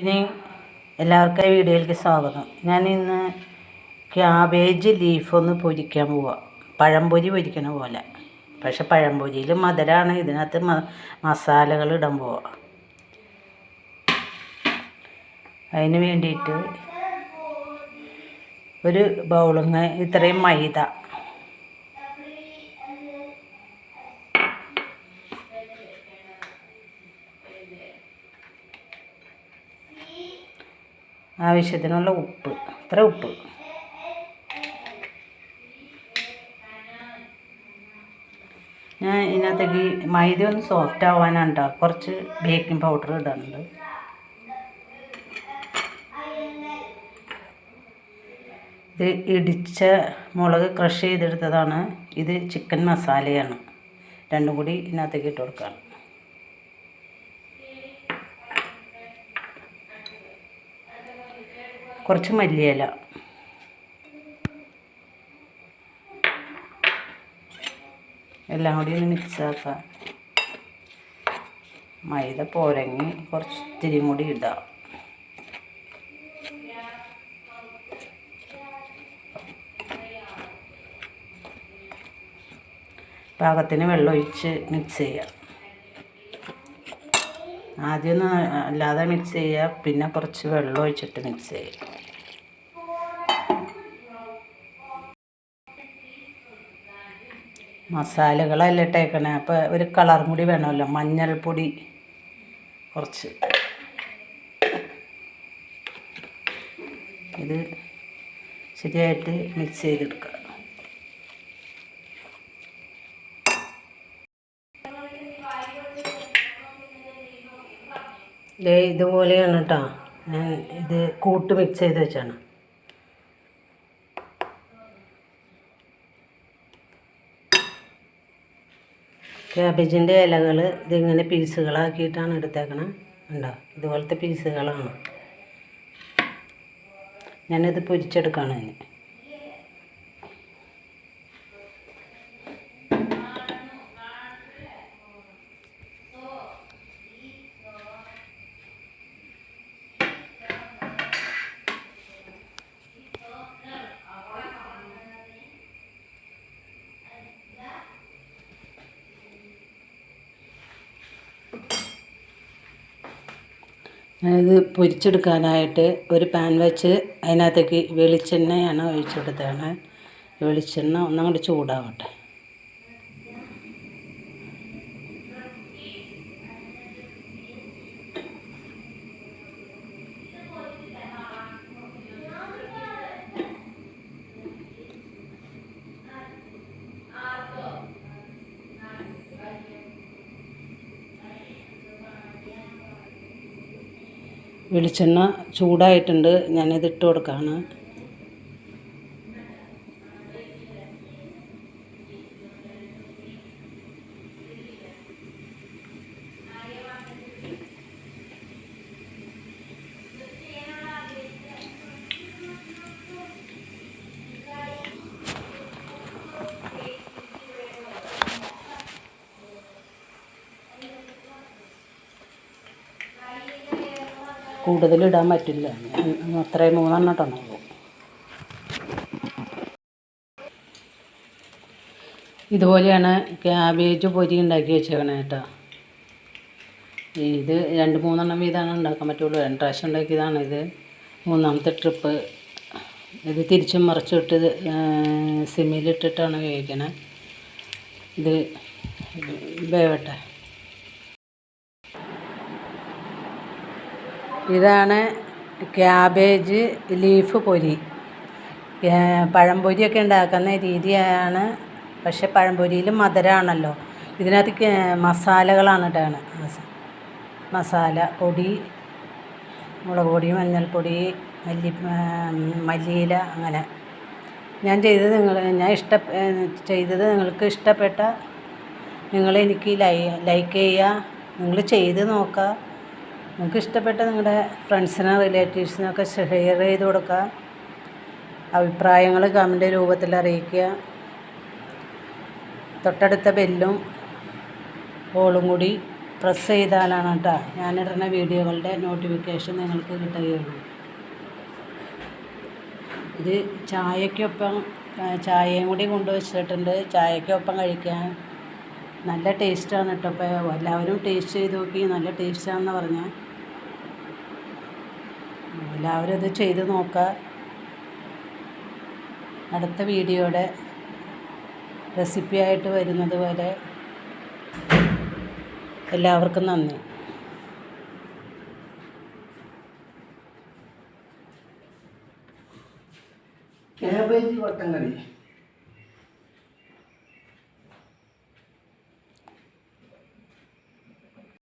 ഇനി എല്ലാവർക്കും വീഡിയോയിലേക്ക് സ്വാഗതം. ഞാൻ ഇന്ന് ക്യാബേജ് ലീഫ് ഒന്ന് പൊരിക്കാൻ പോവാം. പഴംപൊരി പൊരിക്കണ പോലെ. പക്ഷെ പഴംപൊരിയിൽ മധുരമാണ് ഇതിനകത്ത് മസാലകൾ ഇടാൻ പോവാം. അതിന് വേണ്ടിയിട്ട് ഒരു ബൗളിങ് ഇത്രയും മൈദ ആവശ്യത്തിനുള്ള ഉപ്പ്. അത്ര ഉപ്പ്. ഞാൻ ഇതിനകത്തേക്ക് മൈദ ഒന്ന് സോഫ്റ്റ് ആവാനാണ് കേട്ടോ കുറച്ച് ബേക്കിംഗ് പൗഡർ ഇടാനുണ്ട്. ഇത് ഇടിച്ച മുളക് ക്രഷ് ചെയ്തെടുത്തതാണ്. ഇത് ചിക്കൻ മസാലയാണ് രണ്ടും കൂടി ഇതിനകത്തേക്ക് ഇട്ട് കൊടുക്കുകയാണ് കുറച്ച് മല്ലിയില. എല്ലാം കൂടി ഒന്ന് മിക്സാക്കാം മൈദ പോരങ്ങി കുറച്ച് ഇത്തിരി കൂടി ഇടാം. പാകത്തിന് വെള്ളം ഒഴിച്ച് മിക്സ് ചെയ്യാം. ആദ്യം ഒന്ന് അല്ലാതെ മിക്സ് ചെയ്യുക പിന്നെ കുറച്ച് വെള്ളം ഒഴിച്ചിട്ട് മിക്സ് ചെയ്യുക മസാലകളല്ല ഇട്ടേക്കണേ? അപ്പോൾ ഒരു കളർ കൂടി വേണമല്ലോ. മഞ്ഞൾപ്പൊടി. കുറച്ച്. ഇത് ശരിയായിട്ട് മിക്സ് ചെയ്തെടുക്കുക ദേ ഇതുപോലെയാണ് കേട്ടോ ഞാൻ ഇത് കൂട്ട് മിക്സ് ചെയ്ത് വെച്ചാണ്. ക്യാബേജിന്റെ ഇലകൾ ഇതിങ്ങനെ പീസുകളാക്കിയിട്ടാണ് എടുത്തേക്കണം. ഉണ്ടോ ഇതുപോലത്തെ പീസുകളാണ് ഞാനിത് പൊരിച്ചെടുക്കുകയാണ് അതിന്. ഇത് പൊരിച്ചെടുക്കാനായിട്ട് ഒരു പാൻ വെച്ച് അതിനകത്തേക്ക് വെളിച്ചെണ്ണയാണ് ഒഴിച്ചെടുത്തതാണ് വെളിച്ചെണ്ണ ഒന്നങ്ങോട്ട് ചൂടാവട്ടെ. വെളിച്ചെണ്ണ ചൂടായിട്ടുണ്ട്. ഞാനിത് ഇട്ട് കൊടുക്കുകയാണ് കൂടുതൽ ഇടാൻ പറ്റില്ല. അത്രയും മൂന്നെണ്ണം ഇട്ടുണ്ടാവും ഇതുപോലെയാണ് ക്യാബേജ് പൊരി ഉണ്ടാക്കി വെച്ചേക്കണേ കേട്ടോ. ഇത് രണ്ട് മൂന്നെണ്ണം വീതമാണ് ഉണ്ടാക്കാൻ പറ്റുള്ളൂ. രണ്ട് പ്രാവശ്യം ഉണ്ടാക്കിയതാണ് ഇത്. മൂന്നാമത്തെ ട്രിപ്പ് ഇത് തിരിച്ചും മറിച്ചിട്ട് സിമ്മിലിട്ടിട്ടാണ് വേവിക്കണേ. ഇത് വേവട്ടെ. ഇതാണ് ക്യാബേജ് ലീഫ് പൊരി. പഴംപൊരിയൊക്കെ ഉണ്ടാക്കുന്ന രീതിയാണ്. പക്ഷെ പഴംപൊരിയിൽ മധുരമാണല്ലോ ഇതിനകത്ത് മസാലകളാണ് ഇട്ടാണ് മസാല പൊടി മുളക് പൊടി മഞ്ഞൾപ്പൊടി മല്ലി മല്ലിയില അങ്ങനെ. ഞാൻ ചെയ്തത് നിങ്ങൾ ഞാൻ ഇഷ്ട ചെയ്തത് നിങ്ങൾക്ക് ഇഷ്ടപ്പെട്ട നിങ്ങൾ എനിക്ക് ലൈ ലൈക്ക് ചെയ്യുക. നിങ്ങൾ ചെയ്ത് നോക്കുക. നിങ്ങൾക്ക് ഇഷ്ടപ്പെട്ട നിങ്ങളുടെ ഫ്രണ്ട്സിനോ റിലേറ്റീവ്സിനൊക്കെ ഷെയർ ചെയ്ത് കൊടുക്കുക. അഭിപ്രായങ്ങൾ കമന്റ് രൂപത്തിൽ അറിയിക്കുക. തൊട്ടടുത്ത ബെല്ലും ബോളും കൂടി പ്രസ് ചെയ്താലാണ് കേട്ടോ ഞാനിടുന്ന വീഡിയോകളുടെ നോട്ടിഫിക്കേഷൻ നിങ്ങൾക്ക് കിട്ടുകയുള്ളൂ. ഇത് ചായക്കൊപ്പം ചായയും കൂടി കൊണ്ടുവച്ചിട്ടുണ്ട്. ചായക്കൊപ്പം കഴിക്കാൻ നല്ല ടേസ്റ്റാണ് കേട്ടോ. അപ്പോൾ എല്ലാവരും ടേസ്റ്റ് ചെയ്ത് നോക്കി നല്ല ടേസ്റ്റാണെന്ന് പറഞ്ഞാൽ എല്ലാവരും ഇത് ചെയ്ത് നോക്കുക അടുത്ത വീഡിയോയുടെ റെസിപ്പി ആയിട്ട് വരുന്നത് വരെ എല്ലാവർക്കും നന്ദി. ക്യാബേജ് വട്ടം കറി